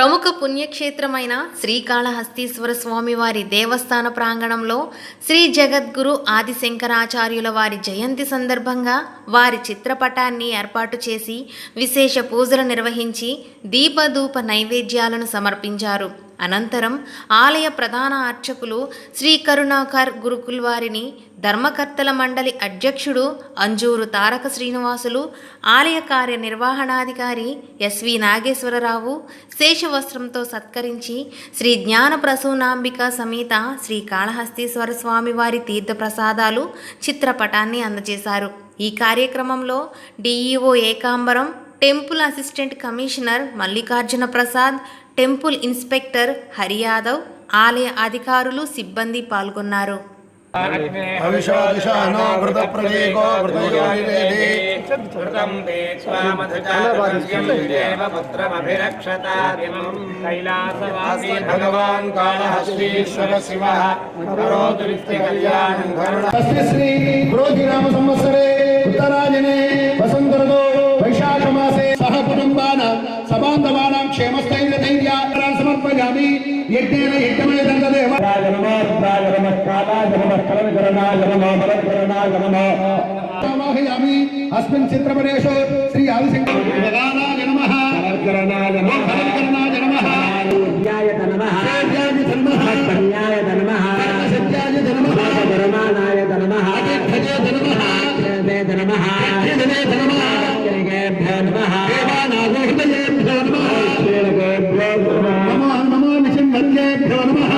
ప్రముఖ పుణ్యక్షేత్రమైన శ్రీకాళహస్తీశ్వర స్వామివారి దేవస్థాన ప్రాంగణంలో శ్రీ జగద్గురు ఆదిశంకరాచార్యుల వారి జయంతి సందర్భంగా వారి చిత్రపటాన్ని ఏర్పాటు చేసి విశేష పూజలు నిర్వహించి దీపధూప నైవేద్యాలను సమర్పించారు. అనంతరం ఆలయ ప్రధాన అర్చకులు శ్రీ కరుణాకర్ గురుకుల్ వారిని ధర్మకర్తల మండలి అధ్యక్షుడు అంజూరు తారక శ్రీనివాసులు ఆలయ కార్యనిర్వహణాధికారి ఎస్వి నాగేశ్వరరావు శేషవస్త్రంతో సత్కరించి శ్రీ జ్ఞాన ప్రసూనాంబిక సమేత శ్రీ కాళహస్తీశ్వర స్వామి వారి తీర్థప్రసాదాలు చిత్రపటాన్ని అందజేశారు. ఈ కార్యక్రమంలో DEO Ekambaram temple assistant commissioner Mallikarjuna Prasad temple inspector Hari Yadav ఆలయ అధికారులు సిబ్బంది పాల్గొన్నారు. భగవాన్ శివ కరోతు నిత్య సమర్పయామి యజ్ఞేన యజ్ఞమయ దండదేవ అస్మిన్ చిత్రపటేషు శ్రీ ఆదిశంకర భగవానాయ నమః భగవానాయ నమః భగవానాయ నమః న్యాయ నమః న్యాయ నమః న్యాయ నమః సత్యాయ నమః పరమానాయ నమః అతిథ్యయ నమః నమః నమః నమః నమః Pela numa